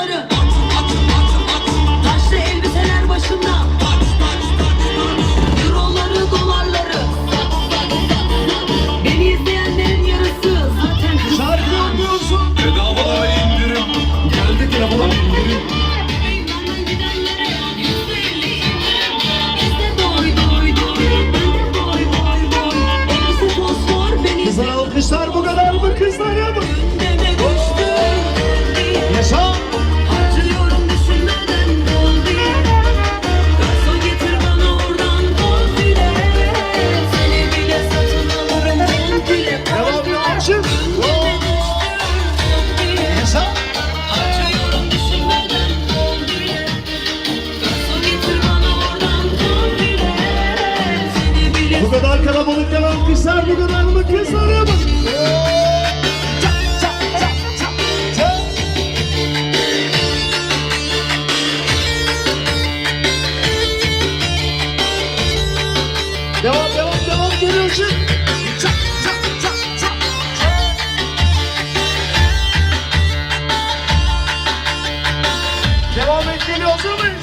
kolları Taşlı elbiseler başında. Euroları dolarları. Beni izleyenlerin yarısı zaten Şarkı yapıyorsun Bedava indirim. Geldi telefona indirim. Kızlar alkışlar bu kadar mı? Bu kadar kalabalıkken alkışlar bu kadar mı kızlara bak. Devam devam devam geliyor şimdi. Devam et geliyor hazır mıyız?